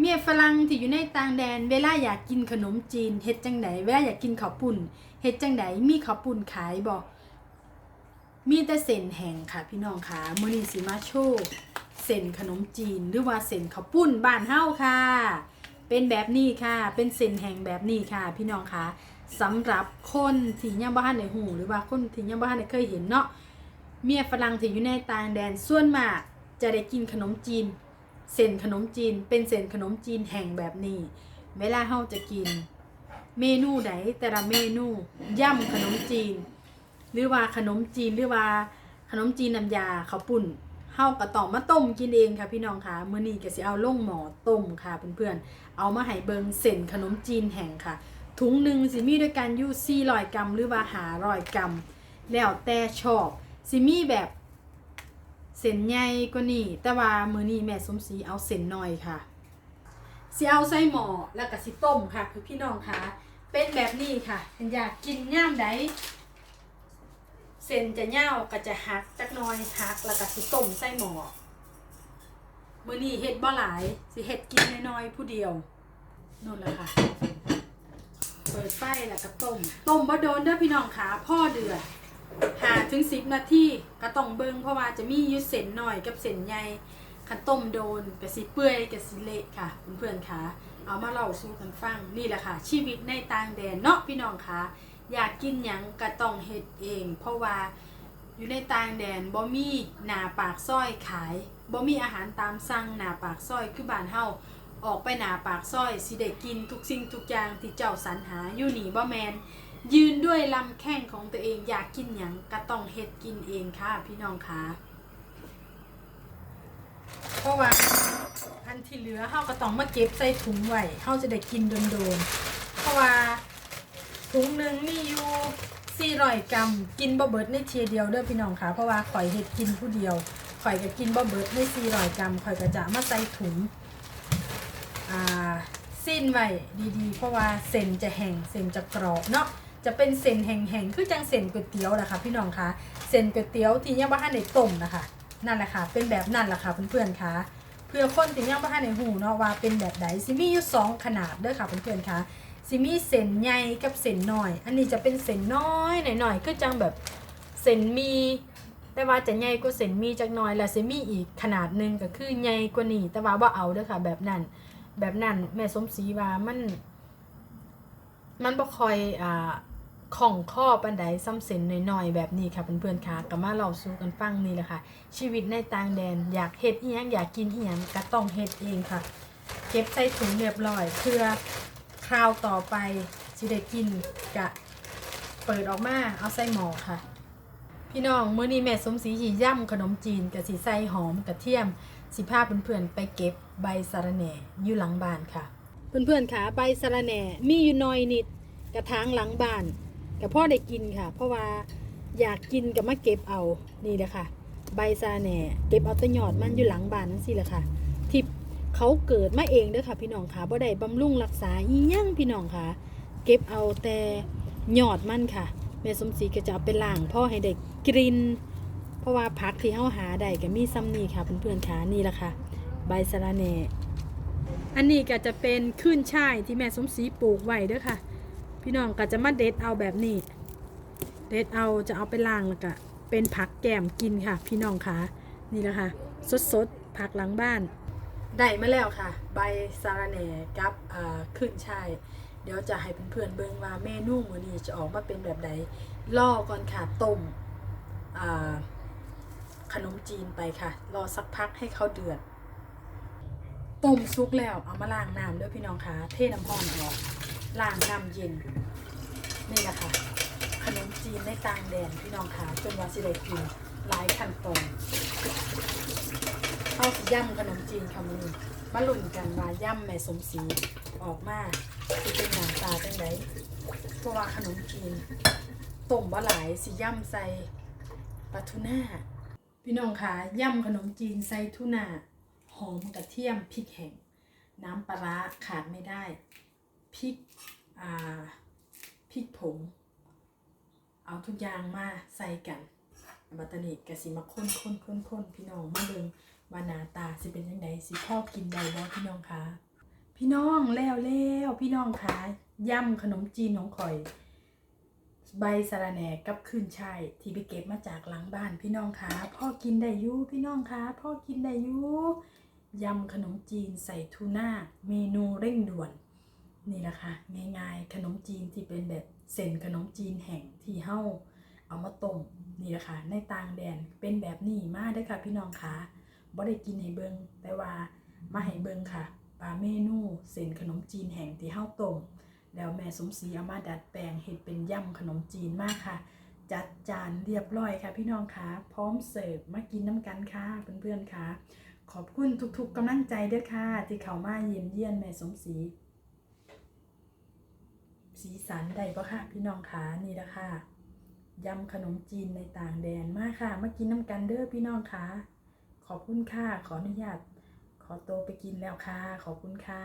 เมียฝรั่งที่อยู่ในต่างแดน เวลาอยากกินขนมจีนเฮ็ดจังไดเวลาอยากกินข้าวปุ้นเฮ็ดจังไดมีข้าวปุ้นขายบ่มีแต่เส้นแห้งค่ะ พี่น้องค่ะมื้อนี้สิมาโชว์เส้นขนมจีนหรือว่าเส้นข้าวปุ้นบ้านเฮาค่ะ เป็นแบบนี้ค่ะ เป็นเส้นแห้งแบบนี้ค่ะ พี่น้องค่ะสำหรับคนที่ยังบ่ทันได้ฮู้หรือว่าคนที่ยังบ่ทันได้เคยเห็นเนาะเมียฝรั่งที่อยู่ในต่างแดนส่วนมากจะได้กินขนมจีน เส้นขนมจีนเป็นเส้นขนมจีนแห้งแบบนี้ เวลาเฮาจะกิน เมนูใดแต่ละเมนูย่ำขนมจีน หรือว่าขนมจีนหรือว่าขนมจีนน้ำยาข้าวปุ้นเฮาก็ต้องมาต้มกินเองค่ะพี่น้องค่ะมื้อนี้ก็สิเอาลงหมอต้มค่ะเพื่อนๆเอามาให้เบิงเส้นขนมจีนแห้งค่ะ ถุงหนึ่งสิมีด้วยกันอยู่400กรัมหรือว่า500กรัมแล้วแต่ชอบสิมีแบบ เส้นใหญ่กว่านี้แต่ว่ามื้อนี้แม่สมศรีเอาเส้นน้อยค่ะสิเอาใส่หม้อแล้วก็สิต้มค่ะคือพี่น้องค่ะเป็นแบบนี้ค่ะอยากกินย่ามใดเส้นจะเน่าก็จะหักจักหน้อยหักแล้วก็สิต้มใส่หม้อมื้อนี้เฮ็ดบ่หลายสิเฮ็ดกินน้อยๆผู้เดียวนู่นแหละค่ะเปิดไฟแล้วก็ต้มต้มบ่โดนเด้อพี่น้องขาพ่อเดือด หาถึงสิบนาทีก็ต้องเบิงเพราะว่าจะมียู่เส้นหน่อยกับเส้นใหญ่คันต้มโดนก็สิเปื่อยก็สิเละค่ะเพื่อนๆค่ะ เอามาเล่าสู่กันฟังนี่แหละค่ะ ชีวิตในต่างแดนเนาะพี่น้องค่ะ อยากกินหยังก็ต้องเฮ็ดเอง เพราะว่าอยู่ในต่างแดนบ่มีหนาปากซอยขายบ่มีอาหารตามสั่งหนาปากซอยคือบ้านเฮาออกไปหนาปากซอยสิได้กินทุกสิ่งทุกอย่างที่เจ้าสรรหาอยู่นี่บ่แมน ยืนด้วยลำแข้งของตัวเองอยากกินหยังก็ต้องเฮ็ดกินเองค่ะพี่น้องค่ะเพราะว่าอันที่เหลือเฮาก็ต้องมาเก็บใส่ถุงไว้เฮาจะได้กินโดนๆเพราะว่าถุงหนึ่งมีอยู่400กรัมกินบ่เบิดในเทีเดียวเด้อพี่น้องค่ะ เพราะว่าข่อยเฮ็ดกินผู้เดียวข่อยก็กินบ่เบิดใน400กรัมข่อยก็จะมาใส่ถุงอ่าสิ้นไว้ดีๆ เพราะว่าเส้นจะแห้งเส้นจะกรอบเนาะ จะเป็นเส้นแห้งๆคือจังเส้นก๋วยเตี๋ยวนะค่ะพี่น้องคะเส้นก๋วยเตี๋ยวที่ยังบ่ทันได้ต้มนะคะนั่นแหละค่ะ เป็นแบบนั่นแหละค่ะเพื่อนๆคะเพื่อคนที่ยังบ่ทันได้หูเนาะว่าเป็นแบบใดสิมีอยู่สองขนาดเด้อค่ะเพื่อนๆคะสิมีเส้นใหญ่กับเส้นน้อย อันนี้จะเป็นเส้นน้อยหน่อยๆคือจังแบบเส้นมีแต่ว่าจะใหญ่กว่าเส้นมีจักน่อยแล้วสิมีอีกขนาดหนึงก็คือใหญ่กว่านี้แต่ว่าบ่เอาเด้อค่ะ แบบนั้น แบบนั้นแม่สมศรีว่ามัน มันบ่ค่อยอ่าของข้อปันไดซ้ำเส้นหน่อยๆ แบบนี้ค่ะเพื่อนๆค่ะก็มาเล่าสู่กันฟังนี่แหละค่ะ ชีวิตในต่างแดนอยากเฮ็ดอีหยังอยากกินอีหยังก็ต้องเฮ็ดเองค่ะ เก็บใส่ถุงเรียบร้อยเพื่อคราวต่อไปสิได้กินกะเปิดออกมาเอาใส่หม้อค่ะ พี่น้องมื้อนี้แม่สมศรีสิย่ำขนมจีนกับสิใส่หอมกระเทียมสิพาเพื่อนๆไปเก็บใบสะระแหน่อยู่หลังบ้านค่ะ เพื่อนๆค่ะใบสะระแหน่มีอยู่น้อยนิดกระถางหลังบ้านกับพ่อได้กินค่ะ เพราะว่าอยากกินกับมาเก็บเอานี่แหละค่ะ ใบสะระแหน่เก็บเอาแตะยอดมันอยู่หลังบ้านนั่นสิแหละค่ะที่เขาเกิดมาเองเด้อค่ะ พี่น้องค่ะบ่ได้บำรุงรักษาอีหยังพี่น้องค่ะ เก็บเอาแต่ยอดมันค่ะแม่สมศรีก็จะเอาไปล้างพ่อให้ได้กลินเพราะว่าผักที่เฮาหาได้ก็มีซ้ำนี่ค่ะเพื่อนๆค่ะนี่แหละค่ะ ใบสะระแหน่ อันนี้ก็จะเป็นขึ้นช่ายที่แม่สมศรีปลูกไว้เด้อค่ะ พี่น้องก็จะมาเด็ดเอาแบบนี้ เด็ดเอาจะเอาไปล้างแล้วก็เป็นผักแกมกินค่ะ พี่น้องค่ะนี่แหละค่ะ สดๆผักหลังบ้าน ได้มาแล้วค่ะ ใบสะระแหน่กับขึ้นช่ายเดี๋ยวจะให้เพื่อนๆเบิ่งว่าเมนูมื้อนี้จะออกมาเป็นแบบใดล่อก่อนค่ะต้มขนมจีนไปค่ะ รอสักพักให้เขาเดือด ต้มซุกแล้วเอามาล้างน้ำด้วยพี่น้องคะเทน้ำร้อนออกล้างน้ำเย็น นี่แหละค่ะขนมจีนในต่างแดนพี่น้องคะจนว่าสิได้กินหลายขั้นตอนข้าสิย่ำขนมจีนค่ะมือมาลุ้นกันว่าย่ำแม่สมศรีออกมาจะเป็นหน้าตาเป็นไงเพราะว่าขนมจีนต้มบ่หลายสิย่ำใส่ปลาทูน่าพี่น้องคะย่ำขนมจีนใส่ทูน่า หอมกระเทียมพริกแห้งน้ำปลาร้าขาดไม่ได้พริกอ่าพริกผง เอาทุกอย่างมาใส่กันบัตเตานีกะสิมาค้นค้นค้นค้นพี่น้องมาเบิ่งว่าหน้าตาสิเป็นยังไงสิพ่อกินได้บ่พี่น้องคะพี่น้องแล้วแล้วพี่น้องคะย่ำขนมจีนของข่อย ใบสะระแหน่กับขึ้นช่ายที่ไปเก็บมาจากหลังบ้านพี่น้องคะพ่อกินได้อยูพี่น้องคะพ่อกินได้อยู ยำขนมจีนใส่ทูน่าเมนูเร่งด่วน นี่แหละค่ะง่ายๆขนมจีนที่เป็นแบบเส้นขนมจีนแห่งที่เฮาเอามาต้มนี่แหละค่ะในต่างแดนเป็นแบบนี้มาได้ค่ะพี่น้องคะบ่ได้กินให้เบิงแต่ว่ามาให้เบิงค่ะปลาเมนูเส้นขนมจีนแห่งที่เฮาต้มแล้วแม่สมศรีเอามาดัดแปลงเห็ดเป็นย่ำขนมจีนมากค่ะ จัดจานเรียบร้อยค่ะพี่น้องคะพร้อมเสิร์ฟมากินน้ำกันค่ะเพื่อนๆค่ะ ขอบคุณทุกๆกำลังใจด้วยค่ะ ที่เขามาเยี่ยมเยี่ยนแม่สมศรีสีสันใดปะค่ะพี่น้องขานี่ละค่ะยำขนมจีนในต่างแดนมากค่ะมากินน้ำกันเด้อพี่น้องค่ะขอบคุณค่ะ ขออนุญาต ขอโตไปกินแล้วค่ะ ขอบคุณค่ะ